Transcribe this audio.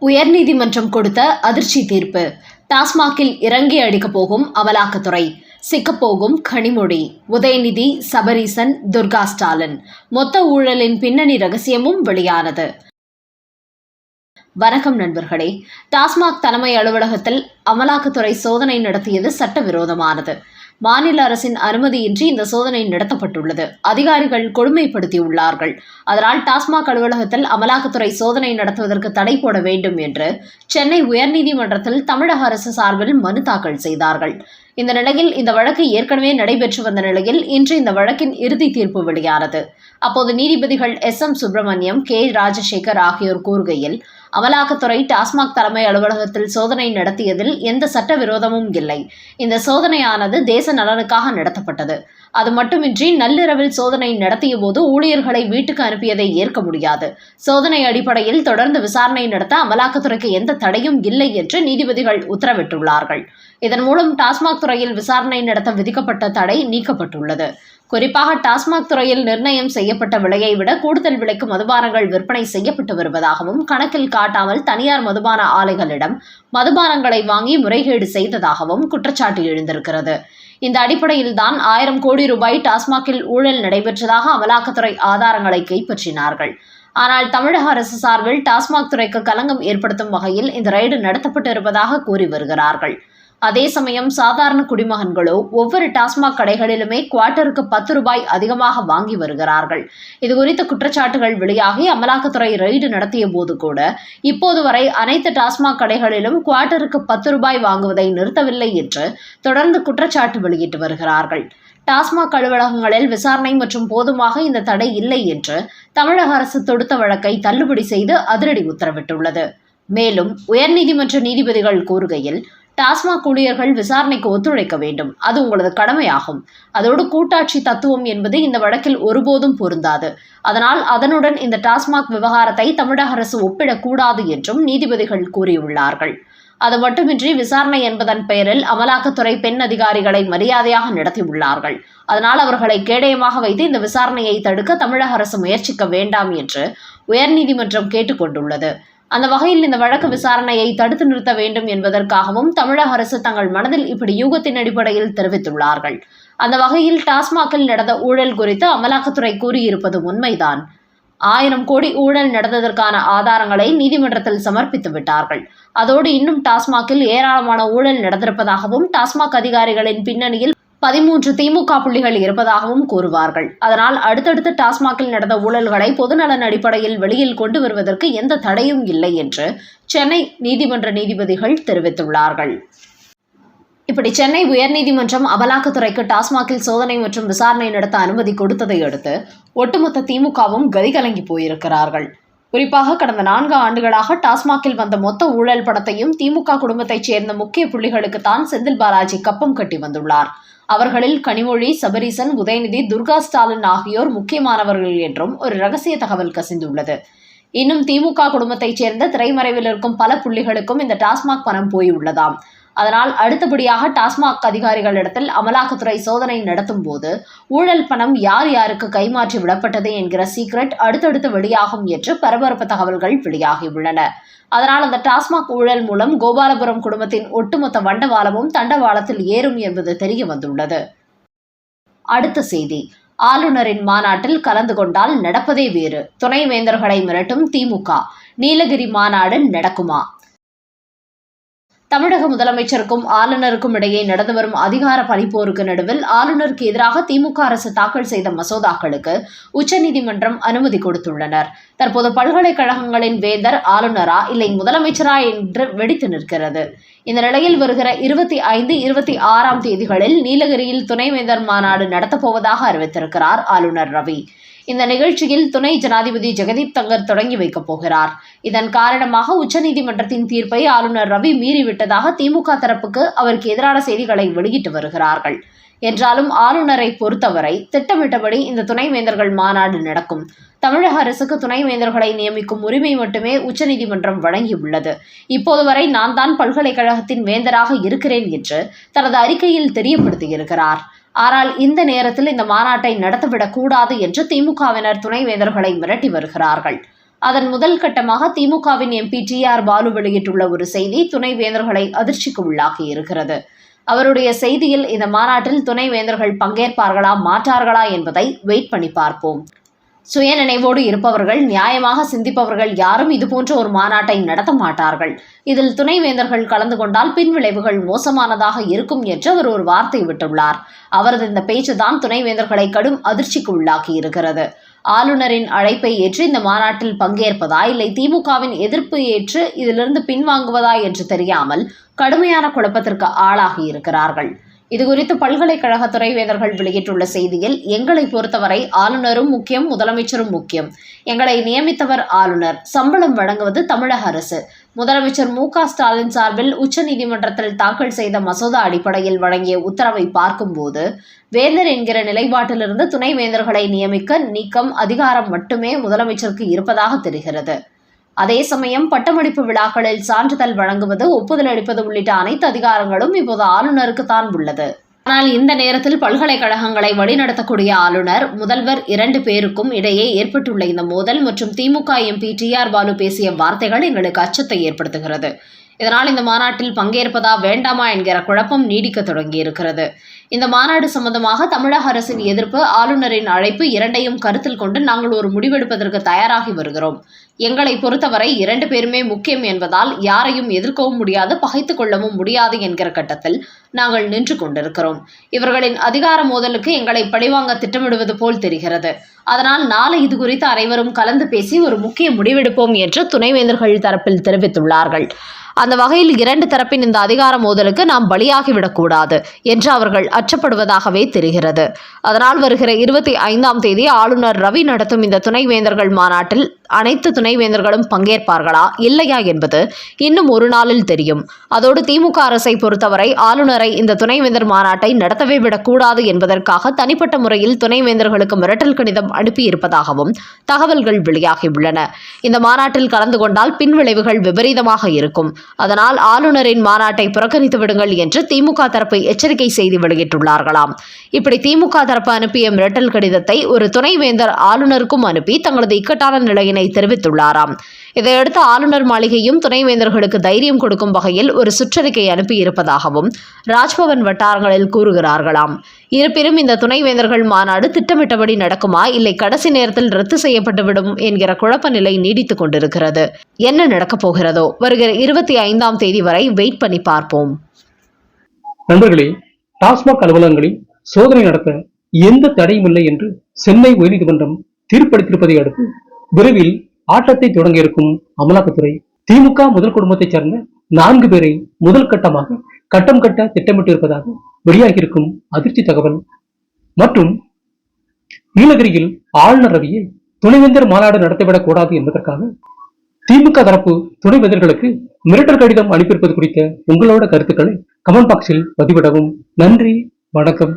உயர்நீதிமன்றம் கொடுத்த அதிர்ச்சி தீர்ப்பு. டாஸ்மாகில் இறங்கி அடிக்கப் போகும் அமலாக்கத்துறை. சிக்கப்போகும் கனிமொழி. உதயநிதி சபரீசன் துர்கா ஸ்டாலின். மொத்த ஊழலின் பின்னணி ரகசியமும் வெளியானது. வணக்கம் நண்பர்களே. டாஸ்மாக் தலைமை அலுவலகத்தில் அமலாக்கத்துறை சோதனை நடத்தியது சட்டவிரோதமானது. மாநில அரசின் அனுமதியின்றி இந்த சோதனை நடத்தப்பட்டுள்ளது. அதிகாரிகள் கொடுமைப்படுத்தியுள்ளார்கள். அதனால் டாஸ்மாக் அலுவலகத்தில் அமலாக்கத்துறை சோதனை நடத்துவதற்கு தடை போட வேண்டும் என்று சென்னை உயர்நீதிமன்றத்தில் தமிழக அரசு சார்பில் மனு தாக்கல் செய்தார்கள். இந்த நிலையில் இந்த வழக்கு ஏற்கனவே நடைபெற்று வந்த நிலையில் இன்று இந்த வழக்கின் இறுதி தீர்ப்பு வெளியானது. அப்போது நீதிபதிகள் S M Subramaniam K Rajasekar ஆகியோர் கூறுகையில் அமலாக்கத்துறை டாஸ்மாக் தலைமை அலுவலகத்தில் சோதனை நடத்தியதில் எந்த சட்டவிரோதமும் இல்லை. இந்த சோதனையானது தேச நலனுக்காக நடத்தப்பட்டது. அது மட்டுமின்றி நள்ளிரவில் சோதனை நடத்திய போது ஊழியர்களை வீட்டுக்கு அனுப்பியதை ஏற்க முடியாது. சோதனை அடிப்படையில் தொடர்ந்து விசாரணை நடத்த அமலாக்கத்துறைக்கு எந்த தடையும் இல்லை என்று நீதிபதிகள் உத்தரவிட்டுள்ளார்கள். இதன் மூலம் டாஸ்மாக் துறையில் விசாரணை நடத்த விதிக்கப்பட்ட தடை நீக்கப்பட்டுள்ளது. குறிப்பாக டாஸ்மாக் துறையில் நிர்ணயம் செய்யப்பட்ட விலையை விட கூடுதல் விலைக்கு மதுபானங்கள் விற்பனை செய்யப்பட்டு வருவதாகவும் கணக்கில் காட்டாமல் தனியார் மதுபான ஆலைகளிடம் மதுபானங்களை வாங்கி முறைகேடு செய்ததாகவும் குற்றச்சாட்டு எழுந்திருக்கிறது. இந்த அடிப்படையில் தான் ஆயிரம் கோடி ரூபாய் டாஸ்மாகில் ஊழல் நடைபெற்றதாக அமலாக்கத்துறை ஆதாரங்களை கைப்பற்றினார்கள். ஆனால் தமிழக அரசு சார்பில் டாஸ்மாக் துறைக்கு கலங்கம் ஏற்படுத்தும் வகையில் இந்த ரெய்டு நடத்தப்பட்டு இருப்பதாக கூறி வருகிறார்கள். அதே சமயம் சாதாரண குடிமகன்களோ ஒவ்வொரு டாஸ்மாக் கடைகளிலுமே குவார்ட்டருக்கு பத்து ரூபாய் அதிகமாக வாங்கி வருகிறார்கள். இது குறித்த குற்றச்சாட்டுகள் வெளியாகி அமலாக்கத்துறை ரெய்டு நடத்திய போது கூட இப்போது வரை அனைத்து டாஸ்மாக் கடைகளிலும் குவார்ட்டருக்கு பத்து ரூபாய் வாங்குவதை நிறுத்தவில்லை என்று தொடர்ந்து குற்றச்சாட்டு வெளியிட்டு வருகிறார்கள். டாஸ்மாக் அலுவலகங்களில் விசாரணை மற்றும் போதுமாக இந்த தடை இல்லை என்று தமிழக அரசு தொடுத்த வழக்கை தள்ளுபடி செய்து அதிரடி உத்தரவிட்டுள்ளது. மேலும் உயர்நீதிமன்ற நீதிபதிகள் கூறுகையில் டாஸ்மாக் ஊழியர்கள் விசாரணைக்கு ஒத்துழைக்க வேண்டும். அது உங்களது கடமையாகும். அதோடு கூட்டாட்சி தத்துவம் என்பது இந்த வழக்கில் ஒருபோதும் பொருந்தாது. அதனால் அதனுடன் இந்த டாஸ்மாக் விவகாரத்தை தமிழக அரசு ஒப்பிடக்கூடாது என்றும் நீதிபதிகள் கூறியுள்ளார்கள். அது மட்டுமின்றி விசாரணை என்பதன் பெயரில் அமலாக்கத்துறை பெண் அதிகாரிகளை மரியாதையாக நடத்தியுள்ளார்கள். அதனால் அவர்களை கேடயமாக வைத்து இந்த விசாரணையை தடுக்க தமிழக அரசு முயற்சிக்க வேண்டாம் என்று உயர்நீதிமன்றம் கேட்டுக்கொண்டுள்ளது. அந்த வகையில் இந்த வழக்கு விசாரணையை தடுத்து நிறுத்த வேண்டும் என்பதற்காகவும் தமிழக அரசு தங்கள் மனதில் இப்படி யூகத்தின் அடிப்படையில் தெரிவித்துள்ளார்கள். அந்த வகையில் டாஸ்மாகில் நடந்த ஊழல் குறித்து அமலாக்கத்துறை கூறியிருப்பது உண்மைதான். ஆயிரம் கோடி ஊழல் நடந்ததற்கான ஆதாரங்களை நீதிமன்றத்தில் சமர்ப்பித்து விட்டார்கள். அதோடு இன்னும் டாஸ்மாகில் ஏராளமான ஊழல் நடந்திருப்பதாகவும் டாஸ்மாக் அதிகாரிகளின் பின்னணியில் பதிமூன்று திமுக புள்ளிகள் இருப்பதாகவும் கூறுவார்கள். அதனால் அடுத்தடுத்து டாஸ்மாகில் நடந்த ஊழல்களை பொதுநலன் அடிப்படையில் வெளியில் கொண்டு வருவதற்கு எந்த தடையும் இல்லை என்று சென்னை நீதிமன்ற நீதிபதிகள் தெரிவித்துள்ளார்கள். இப்படி சென்னை உயர்நீதிமன்றம் அமலாக்கத்துறைக்கு டாஸ்மாகில் சோதனை மற்றும் விசாரணை நடத்த அனுமதி கொடுத்ததை அடுத்து ஒட்டுமொத்த திமுகவும் கதிகலங்கி போயிருக்கிறார்கள். குறிப்பாக கடந்த நான்கு ஆண்டுகளாக டாஸ்மாகில் வந்த மொத்த ஊழல் படத்தையும் திமுக குடும்பத்தைச் சேர்ந்த முக்கிய புள்ளிகளுக்கு தான் செந்தில் பாலாஜி கப்பம் கட்டி வந்துள்ளார். அவர்களில் கனிமொழி சபரீசன் உதயநிதி துர்கா ஸ்டாலின் ஆகியோர் முக்கியமானவர்கள் என்றும் ஒரு ரகசிய தகவல் கசிந்துள்ளது. இன்னும் திமுக குடும்பத்தைச் சேர்ந்த திரைமறைவில் இருக்கும் பல புள்ளிகளுக்கும் இந்த டாஸ்மாக் பணம் போயுள்ளதாம். அதனால் அடுத்தபடியாக டாஸ்மாக் அதிகாரிகளிடத்தில் அமலாக்கத்துறை சோதனை நடத்தும் போது ஊழல் பணம் யார் யாருக்கு கைமாற்றி விடப்பட்டது என்கிற சீக்ரெட் அடுத்தடுத்து வெளியாகும் என்று பரபரப்பு தகவல்கள் வெளியாகியுள்ளன. அதனால் அந்த டாஸ்மாக் ஊழல் மூலம் கோபாலபுரம் குடும்பத்தின் ஒட்டுமொத்த வண்டவாளமும் தண்டவாளத்தில் ஏறும் என்பது தெரிய வந்துள்ளது. அடுத்த செய்தி. ஆளுநரின் மாநாட்டில் கலந்து கொண்டால் நடப்பதே வேறு. துணைவேந்தர்களை மிரட்டும் திமுக. நீலகிரி மாநாடு நடக்குமா? தமிழக முதலமைச்சருக்கும் ஆளுநருக்கும் இடையே நடந்து வரும் அதிகார பணிப்போருக்கு நடுவில் ஆளுநருக்கு எதிராக திமுக அரசு தாக்கல் செய்த மசோதாக்களுக்கு உச்சநீதிமன்றம் அனுமதி கொடுத்துள்ளனர். தற்போது பல்கலைக்கழகங்களின் வேந்தர் ஆளுநரா இல்லை முதலமைச்சரா என்று வெடித்து நிற்கிறது. இந்த நிலையில் வருகிற இருபத்தி ஐந்து இருபத்தி ஆறாம் தேதிகளில் நீலகிரியில் துணைவேந்தர் மாநாடு நடத்தப்போவதாக அறிவித்திருக்கிறார் ஆளுநர் ரவி. இந்த நிகழ்ச்சியில் துணை ஜனாதிபதி ஜெகதீப் தங்கர் தொடங்கி வைக்கப் போகிறார். இதன் காரணமாக உச்சநீதிமன்றத்தின் தீர்ப்பை ஆளுநர் ரவி மீறிவிட்டதாக திமுக தரப்புக்கு அவருக்கு எதிரான செய்திகளை வெளியிட்டு வருகிறார்கள். என்றாலும் ஆளுநரை பொறுத்தவரை திட்டமிட்டபடி இந்த துணைவேந்தர்கள் மாநாடு நடக்கும். தமிழக அரசுக்கு துணைவேந்தர்களை நியமிக்கும் உரிமை மட்டுமே உச்சநீதிமன்றம் வழங்கியுள்ளது. இப்போது வரை நான் தான் பல்கலைக்கழகத்தின் வேந்தராக இருக்கிறேன் என்று தனது அறிக்கையில் தெரியப்படுத்தியிருக்கிறார். ஆனால் இந்த நேரத்தில் இந்த மாநாட்டை நடத்திவிடக் கூடாது என்று திமுகவினர் துணைவேந்தர்களை மிரட்டி வருகிறார்கள். அதன் முதல் கட்டமாக திமுகவின் எம்பி டி ஆர் பாலு வெளியிட்டுள்ள ஒரு செய்தி துணைவேந்தர்களை அதிர்ச்சிக்கு உள்ளாகி இருக்கிறது. அவருடைய செய்தியில் இந்த மாநாட்டில் துணைவேந்தர்கள் பங்கேற்பார்களா மாட்டார்களா என்பதை வெயிட் பண்ணி பார்ப்போம். சுய நினைவோடு இருப்பவர்கள் நியாயமாக சிந்திப்பவர்கள் யாரும் இதுபோன்ற ஒரு மாநாட்டை நடத்த மாட்டார்கள். இதில் துணைவேந்தர்கள் கலந்து கொண்டால் பின்விளைவுகள் மோசமானதாக இருக்கும் என்று அவர் ஒரு வார்த்தை விட்டுள்ளார். அவரது இந்த பேச்சுதான் துணைவேந்தர்களை கடும் அதிர்ச்சிக்கு உள்ளாக்கி இருக்கிறது. ஆளுநரின் அழைப்பை ஏற்று இந்த மாநாட்டில் பங்கேற்பதா இல்லை திமுகவின் எதிர்ப்பு ஏற்று இதிலிருந்து பின்வாங்குவதா என்று தெரியாமல் கடுமையான குழப்பத்திற்கு ஆளாகி இருக்கிறார்கள். இதுகுறித்து பல்கலைக்கழக துறைவேந்தர்கள் வெளியிட்டுள்ள செய்தியில் எங்களை பொறுத்தவரை ஆளுநரும் முக்கியம் முதலமைச்சரும் முக்கியம். எங்களை நியமித்தவர் ஆளுநர். சம்பளம் வழங்குவது தமிழக அரசு. முதலமைச்சர் மு க ஸ்டாலின் சார்பில் உச்சநீதிமன்றத்தில் தாக்கல் செய்த மசோதா அடிப்படையில் வழங்கிய உத்தரவை பார்க்கும்போது வேந்தர் என்கிற நிலைப்பாட்டிலிருந்து துணைவேந்தர்களை நியமிக்க நீக்கம் அதிகாரம் மட்டுமே முதலமைச்சருக்கு இருப்பதாக தெரிகிறது. அதே சமயம் பட்டமளிப்பு விழாக்களில் சான்றிதழ் வழங்குவது ஒப்புதல் அளிப்பது உள்ளிட்ட அனைத்து அதிகாரங்களும் இப்போது ஆளுநருக்கு தான் உள்ளது. ஆனால் இந்த நேரத்தில் பல்கலைக்கழகங்களை வழிநடத்தக்கூடிய ஆளுநர் முதல்வர் இரண்டு பேருக்கும் இடையே ஏற்பட்டுள்ள இந்த மோதல் மற்றும் DMK MP T R Baalu பேசிய வார்த்தைகள் எங்களுக்கு அச்சத்தை ஏற்படுத்துகிறது. இதனால் இந்த மாநாட்டில் பங்கேற்பதா வேண்டாமா என்கிற குழப்பம் நீடிக்க தொடங்கியிருக்கிறது. இந்த மாநாடு சம்பந்தமாக தமிழக அரசின் எதிர்ப்பு ஆளுநரின் அழைப்பு இரண்டையும் கருத்தில் கொண்டு நாங்கள் ஒரு முடிவெடுப்பதற்கு தயாராகி வருகிறோம். எங்களை பொறுத்தவரை இரண்டு பேருமே முக்கியம் என்பதால் யாரையும் எதிர்க்கவும் முடியாது பகைத்துக் கொள்ளவும் முடியாது என்கிற கட்டத்தில் நாங்கள் நின்று கொண்டிருக்கிறோம். இவர்களின் அதிகார மோதலுக்கு எங்களை பழிவாங்க திட்டமிடுவது போல் தெரிகிறது. அதனால் நாளை இது குறித்து அனைவரும் கலந்து பேசி ஒரு முக்கிய முடிவெடுப்போம் என்று துணைவேந்தர்கள் தரப்பில் தெரிவித்துள்ளார்கள். அந்த வகையில் இரண்டு தரப்பின் இந்த அதிகார மோதலுக்கு நாம் பலியாகிவிடக்கூடாது என்று அவர்கள் அச்சப்படுவதாகவே தெரிகிறது. அதனால் வருகிற இருபத்தி ஐந்தாம் தேதி ஆளுநர் ரவி நடத்தும் இந்த துணைவேந்தர்கள் மாநாட்டில் அனைத்து துணைவேந்தர்களும் பங்கேற்பார்களா? இல்லையா என்பது இன்னும் ஒரு நாளில் தெரியும். அதோடு திமுக அரசை பொறுத்தவரை ஆளுநரை இந்த துணைவேந்தர் மாநாட்டை நடத்தவே விடக்கூடாது என்பதற்காக தனிப்பட்ட முறையில் துணைவேந்தர்களுக்கு மிரட்டல் கடிதம் அனுப்பியிருப்பதாகவும் தகவல்கள் வெளியாகியுள்ளன. இந்த மாநாட்டில் கலந்து கொண்டால் பின்விளைவுகள் விபரீதமாக இருக்கும். அதனால் ஆளுநரின் மாநாட்டை புறக்கணித்து விடுங்கள் என்று திமுக தரப்பு எச்சரிக்கை செய்தி வெளியிட்டுள்ளார்களாம். இப்படி திமுக தரப்பு அனுப்பிய மிரட்டல் கடிதத்தை ஒரு துணைவேந்தர் ஆளுநருக்கும் அனுப்பி தங்களது இக்கட்டான நிலையினை தெரிவித்துள்ளாராம். இதையடுத்து ஆளுநர் மாளிகையும் துணைவேந்தர்களுக்கு தைரியம் கொடுக்கும் வகையில் ஒரு சுற்றறிக்கை அனுப்பியிருப்பதாகவும் ராஜ்பவன் வட்டாரங்களில் கூறுகிறார்களாம். இருப்பினும் இந்த துணைவேந்தர்கள் மாநாடு திட்டமிட்டபடி நடக்குமா இல்லை கடைசி நேரத்தில் ரத்து செய்யப்பட்டுவிடும் என்கிற குழப்ப நிலை நீடித்துக் கொண்டிருக்கிறது. என்ன நடக்கப் போகிறதோ வருகிற இருபத்தி ஐந்தாம் தேதி வரை வெயிட் பண்ணி பார்ப்போம். நண்பர்களே டாஸ்மாக் அலுவலகங்களில் சோதனை நடத்த எந்த தடையும் இல்லை என்று சென்னை உயர்நீதிமன்றம் தீர்ப்பளித்திருப்பதை அடுத்து விரைவில் ஆட்டத்தை தொடங்க இருக்கும் அமலாக்கத்துறை திமுக முதல் குடும்பத்தைச் சேர்ந்த நான்கு பேரை முதல் கட்டமாக கட்டம் கட்ட திட்டமிட்டிருப்பதாக வெளியாகியிருக்கும் அதிர்ச்சி தகவல். மற்றும் நீலகிரியில் ஆளுநர் ரவியை துணைவேந்தர் மாநாடு நடத்திவிடக் கூடாது என்பதற்காக திமுக தரப்பு துணைவேந்தர்களுக்கு மிரட்டல் கடிதம் அனுப்பியிருப்பது குறித்த உங்களோட கருத்துக்களை கமெண்ட் பாக்ஸில் பதிவிடவும். நன்றி வணக்கம்.